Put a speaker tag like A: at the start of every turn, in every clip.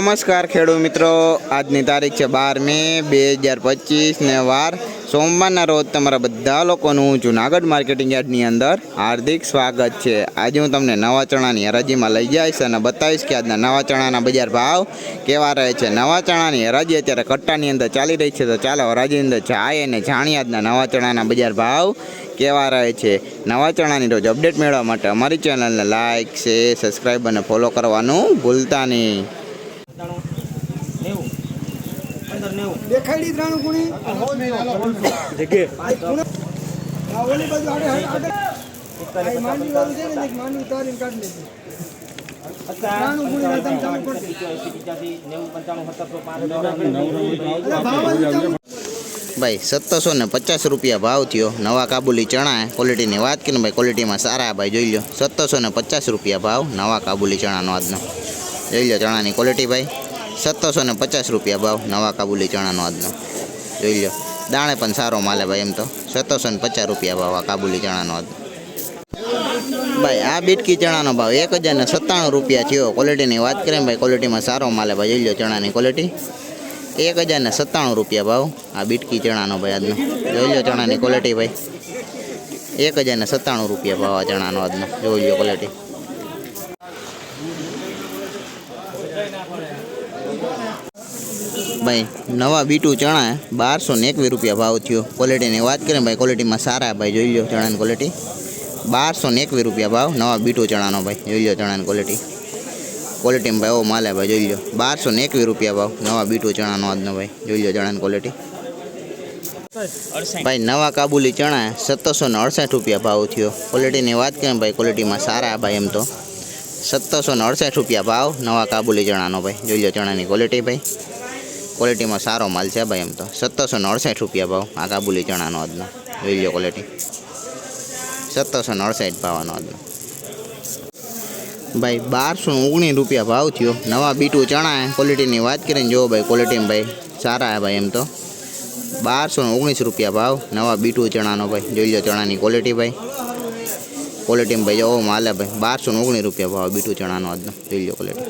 A: નમસ્કાર ખેડૂત મિત્રો. આજની તારીખ છે બાર મે બે હજાર પચીસ ને વાર. સોમવારના રોજ તમારા બધા લોકોનું જુનાગઢ માર્કેટિંગ યાર્ડની અંદર હાર્દિક સ્વાગત છે. આજે હું તમને નવા ચણાની હરાજીમાં લઈ જઈશ અને બતાવીશ કે આજના નવા ચણાના બજાર ભાવ કેવા રહે છે. નવા ચણાની હરાજી અત્યારે કટ્ટાની અંદર ચાલી રહી છે. તો ચાલો હરાજીની અંદર જાય અને જાણીએ આજના નવા ચણાના બજાર ભાવ કેવા રહે છે. નવા ચણાની રોજ અપડેટ મેળવવા માટે અમારી ચેનલને લાઇક શેર, સબસ્ક્રાઈબ અને ફોલો કરવાનું ભૂલતા નહીં
B: નેવું પંદર નેવું
C: દેખાડી ત્રણ ગુણી. ઓલી બાજુ આડે આડે વાળું છે ને કાઢી લેજો.
A: ભાઈ સત્તરસો ને પચાસ રૂપિયા ભાવ થયો. નવા કાબુલી ચણા ક્વોલિટીની વાત કરીને ભાઈ ક્વોલિટીમાં સારા ભાઈ જોઈ લો સત્તરસો ને પચાસ રૂપિયા ભાવ નવા કાબુલી ચણાનો આજનો. જોઈ લો ચણાની ક્વોલિટી ભાઈ. સત્તરસો ને પચાસ રૂપિયા ભાવ નવા કાબુલી ચણાનો આજનો. જોઈ લો દાણે પણ સારો માલે ભાઈ એમ તો. સત્તરસો ને પચાસ રૂપિયા ભાવ આ કાબુલી ચણાનો આજનો. ભાઈ, આ બીટકી ચણાનો ભાવ એક હજાર ને સત્તાણું રૂપિયા થયો. ક્વોલિટીની વાત કરીએ ભાઈ ક્વોલિટીમાં સારો માલે ભાઈ. જોઈ લો ચણાની ક્વોલિટી એક હજાર ને સત્તાણું રૂપિયા ભાવ આ બીટકી ચણાનો ભાઈ આજનો. જોઈ લો ચણાની ક્વોલિટી ભાઈ. એક હજાર ને સત્તાણું રૂપિયા ભાવ આ ચણાનો આજનો. જોઈ લો ક્વોલિટી ભાઈ નવા બીટું ચણા બારસો ને એકવીસ રૂપિયા ભાવ થયો. ક્વોલિટીની વાત કરીએ ને ભાઈ ક્વોલિટીમાં સારા ભાઈ. જોઈ લો ચણાની ક્વોલિટી બારસો ને એકવીસ રૂપિયા ભાવ નવા બીટું ચણાનો ભાઈ. જોઈ લો ચણાની ક્વોલિટી ક્વોલિટીમાં ભાઈ એવો માલે ભાઈ જોઈ લો બારસો ને એકવીસ રૂપિયા ભાવ નવા બીટું ચણાનો આજનો ભાઈ. જોઈ લો ચણાની ક્વોલિટી ભાઈ નવા કાબુલી ચણા સત્તરસો ને અડસઠ રૂપિયા ભાવ થયો. ક્વોલિટીની વાત કરીએ ને ભાઈ ક્વોલિટીમાં સારા ભાઈ એમ તો. સત્તરસો ને અડસઠ રૂપિયા ભાવ. નવા કાબુલી ચણાનો ભાઈ. જોઈ લો ચણાની ક્વોલિટી ભાઈ. ક્વોલિટીમાં સારો માલ છે ભાઈ એમ તો. સત્તરસો ને અડસઠ રૂપિયા ભાવ આ કાબુલી ચણાનો આજનો. જોઈ લો ક્વોલિટી સત્તરસો ને અડસઠ ભાવનો આજનો. ભાઈ, બારસો ઓગણીસ રૂપિયા ભાવ થયો. નવા બીટું ચણા ક્વોલિટીની વાત કરીને જુઓ ભાઈ ક્વોલિટીમાં ભાઈ સારા હે ભાઈ એમ તો. બારસો ને ઓગણીસ રૂપિયા ભાવ. નવા બીટું ચણાનો ભાઈ. જોઈ લો ચણાની ક્વોલિટી ભાઈ. ક્વોલિટીમાં ભાઈ જવો માલે ભાઈ બારસો ઓગણીસ રૂપિયા ભાવ બીટું ચણાનો આજનો જોઈ લો ક્વોલિટી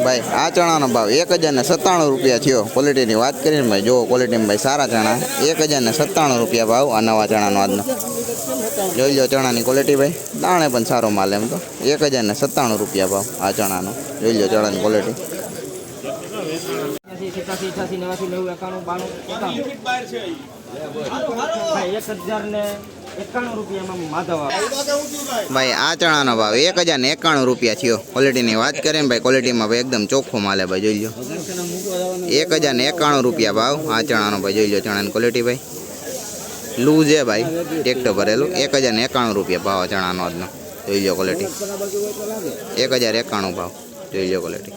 A: ભાઈ આ ચણાનો ભાવ એક હજાર ને સત્તાણું રૂપિયા થયો. ક્વોલિટીની વાત કરીને ભાઈ જુઓ ક્વોલિટીમાં ભાઈ સારા ચણા. એક હજાર ને સત્તાણું રૂપિયા ભાવ આ નવા ચણાનો આજનો જોઈ લો ચણાની ક્વોલિટી ભાઈ. દાણે પણ સારો માલ એમ તો. એક હજાર ને સત્તાણું રૂપિયા ભાવ આ ચણાનો. જોઈ લો ચણાની ક્વોલિટી
B: ભાઈ,
A: આ ચણાનો ભાવ એક હજાર ને એકાણું રૂપિયા થયો. ક્વોલિટીની વાત કરીએ ભાઈ ક્વોલિટીમાં ભાઈ એકદમ ચોખ્ખો માલે ભાઈ, જોઈ લો. એક હજાર ને એકાણું રૂપિયા ભાવ આ ચણાનો ભાઈ, જોઈ લો ચણાની ક્વોલિટી ભાઈ. લૂ છે ભાઈ ટેક્ટર ભરેલું. એક હજાર એકાણું રૂપિયા ભાવ ચણાનો આજનો. જોઈ લો ક્વોલિટી એક હજાર એકાણું ભાવ. જોઈ લો ક્વોલિટી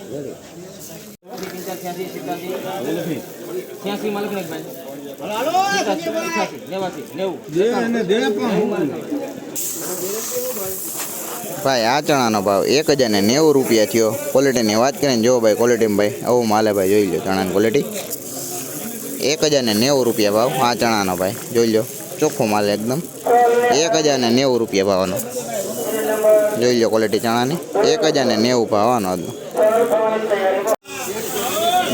B: ભાઈ.
A: આ ચણાનો ભાવ એક હજાર ને નેવું રૂપિયા થયો. ક્વોલિટીની વાત કરીને જો ભાઈ ક્વોલિટીમાં ભાઈ આવું માલે ભાઈ જોઈ લો ચણાની ક્વોલિટી એક હજાર ને નેવું રૂપિયા ભાવ. આ ચણાનો ભાઈ, જોઈ લો ચોખ્ખો માલ એકદમ. એક હજાર ને નેવું રૂપિયા ભાવનો. જોઈ લો ક્વોલિટી ચણાની. એક હજાર ને નેવું ભાવવાનો આજનો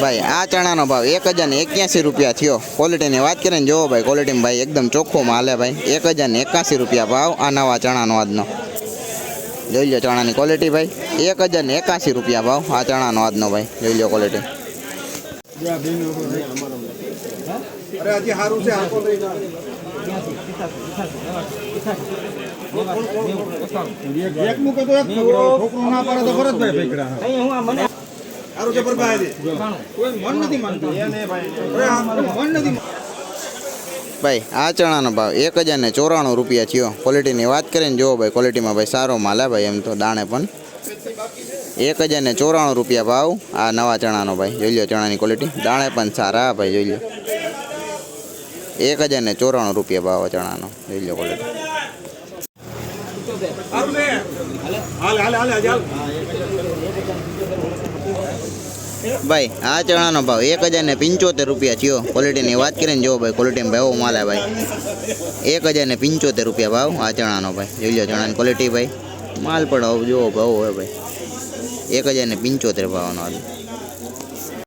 A: ભાઈ, આ ચણાનો ભાવ એક હજાર ને એક્યાસી રૂપિયા થયો. ક્વોલિટીની વાત કરીને જોવો ભાઈ ક્વોલિટીમાં ભાઈ એકદમ ચોખ્ખો માલ ભાઈ. એક હજાર ને એકાસી રૂપિયા ભાવ આ નવા ચણાનો આજનો. જોઈ લો ચણાની ક્વોલિટી ભાઈ. એક હજાર ને એકાસી રૂપિયા ભાવ આ ચણાનો આજનો ભાઈ. જોઈ લો ક્વોલિટી ભાઈ, આ ચણાનો ભાવ એક હજાર ને ચોરાણું રૂપિયા થયો. ક્વોલિટીની વાત કરીને જુઓ ભાઈ ક્વોલિટીમાં ભાઈ સારો માલ ભાઈ, એમ તો દાણે પણ. એક હજાર ને ચોરાણું રૂપિયા ભાવ. આ નવા ચણાનો ભાઈ, જોઈ લો ચણાની ક્વોલિટી દાણે પણ સારા ભાઈ, જોઈ લો એક હજાર ને ચોરાણું રૂપિયા ભાવ ચણાનો, જોઈ લો ક્વોલિટી ભાઈ, આ ચણાનો ભાવ એક હજાર ને પંચોતેર રૂપિયા થયો. ક્વોલિટીની વાત કરીને જો ભાઈ ક્વોલિટીમાં ભાવ માલ ભાઈ. એક હજાર ને પંચોતેર રૂપિયા ભાવ આ ચણાનો ભાઈ, જોઈ લો ચણાની ક્વોલિટી ભાઈ. માલ પણ જુઓ ભાવ હોય ભાઈ. એક હજાર ને પંચોતેર ભાવનો આજે